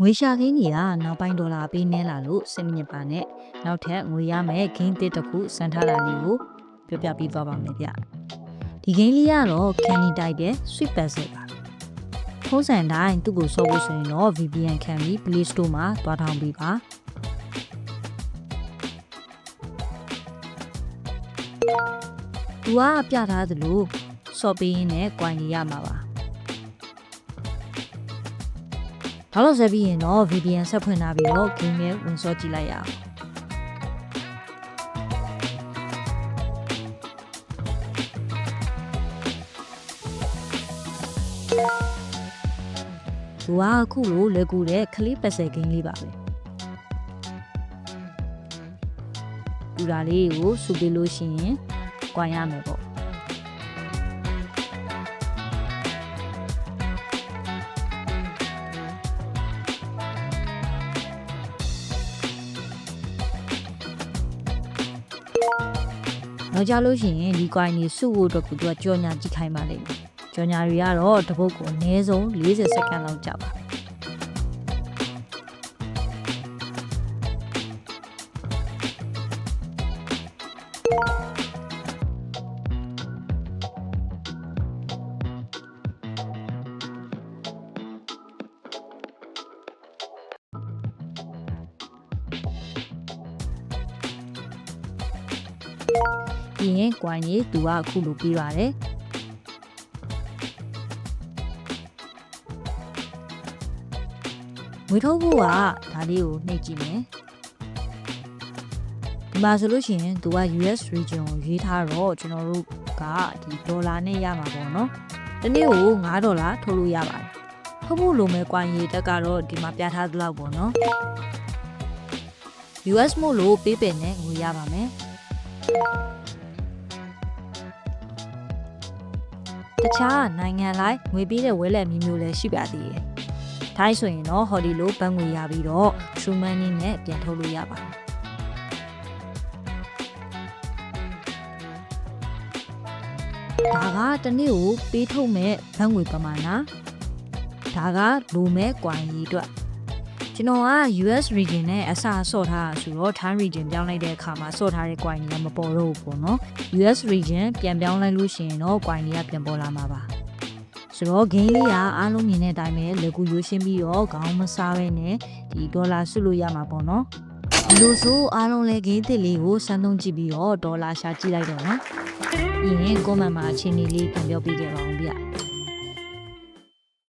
ငွေရှာခင်းကြီးကနောက်ပိုင်းဒေါ်လာပေးနှဲလာလို့စိတ်မညစ်ပါနဲ့နောက်ထပ်ငွေရမယ်ဂိမ်းတစ်တစ်ခုစမ်းထားတာလေးကိုပြောပြပေးသွားပါမယ်ဗျဒီဂိမ်းလေးကတော့ candy တိုက်တဲ့ sweet puzzle ပါထုံးစံတိုင်းသူ့ကိုစောဖို့ဆိုရင်တော့ VPN ခံပြီး Play Store မှာတွားထောင်ပေးပါသူကပြထားသလိုစော့ပေးရင်းနဲ့ coin ရမှာပါ ဒါလို့ဆက်ပြီးရင်တော့ VPN ဆက်ဖွင့်ထားပြီးတော့ game ရဲ့ဝင်စောကြည့်လိုက်ရအောင်သူကအခုလိုလွယ်ကူတဲ့ခလေးပတ်စယ်ဂိမ်းလေးပါပဲပူတာလေးကိုစုပေးလို့ရှိရင်။ကွာရမယ်ပေါ့။ နောက်ကြလို့ရှိရင်ဒီကွိုင်းကြီးစုဖို့အတွက်ကိုသူကကြော်ညာကြည့်ခိုင်းပါလိမ့်မယ်။ကြော်ညာတွေကတော့တစ်ပုတ်ကိုအနည်းဆုံး40စက္ကန့်လောက်ကြာပါမယ်။ ပြီးရင်ကွိုင်းကြီးသူကအခုလိုပြီးပါတယ်။ငွေထုတ်ဖို့ကဒါလေးကိုနှိပ်ကြည့်မယ်။ဒီမှာဆိုလို့ရှိရင်သူက US region ကိုရေးထားတော့ကျွန်တော်တို့ကဒီဒေါ်လာနဲ့ရမှာပေါ့နော်။တစ်နေ့ကို9ဒေါ်လာထုတ်လို့ရပါတယ်။ထုတ်ဖို့လိုမဲ့ကွိုင်းရေးတက်ကတော့ဒီမှာပြထားသလောက်ပေါ့နော်။ US မို့လို့ပေးပင်နဲ့ငွေရပါမယ်။ တခြားနိုင်ငံလိုက်ငွေပေးတဲ့ဝဲလက်မျိုးမျိုးလည်းရှိပါသေးတယ်။ထိုင်းဆိုရင်တော့ဟော်ဒီလိုဘတ်ငွေရပြီးတော့ True Money နဲ့ပြန်ထုတ်လို့ရပါတယ်။ဒါကတစ်နေ့ကိုပေးထုတ်မဲ့ဘတ်ငွေပမာဏဒါကလိုမဲ့ကွိုင်းကြီးအတွက် ကျွန်တော်က US region နဲ့အစားဆော့ထားတာဆိုတော့ time region ပြောင်းလိုက်တဲ့အခါမှာဆော့ထားတဲ့ coin တွေကမပေါ်တော့ဘူးပေါ့နော် US region ပြန်ပြောင်းလိုက်လို့ရှိရင်တော့ coin တွေကပြန်ပေါ်လာမှာပါဆိုတော့ gain လေးကအားလုံးမြင်တဲ့အတိုင်းပဲလေကူရိုးရှင်းပြီးတော့ခေါင်းမစားပဲနဲ့ဒီဒေါ်လာစုလို့ရမှာပေါ့နော်ဒီလိုဆိုအားလုံးလဲ gain တစ်လေးကိုစမ်းသုံးကြည့်ပြီးတော့ဒေါ်လာရှာကြည့်လိုက်တော့နော်ပြီးရင် comment မှာအချိန်လေးပြန်ပြောပြခဲ့ပါအောင်ဗျ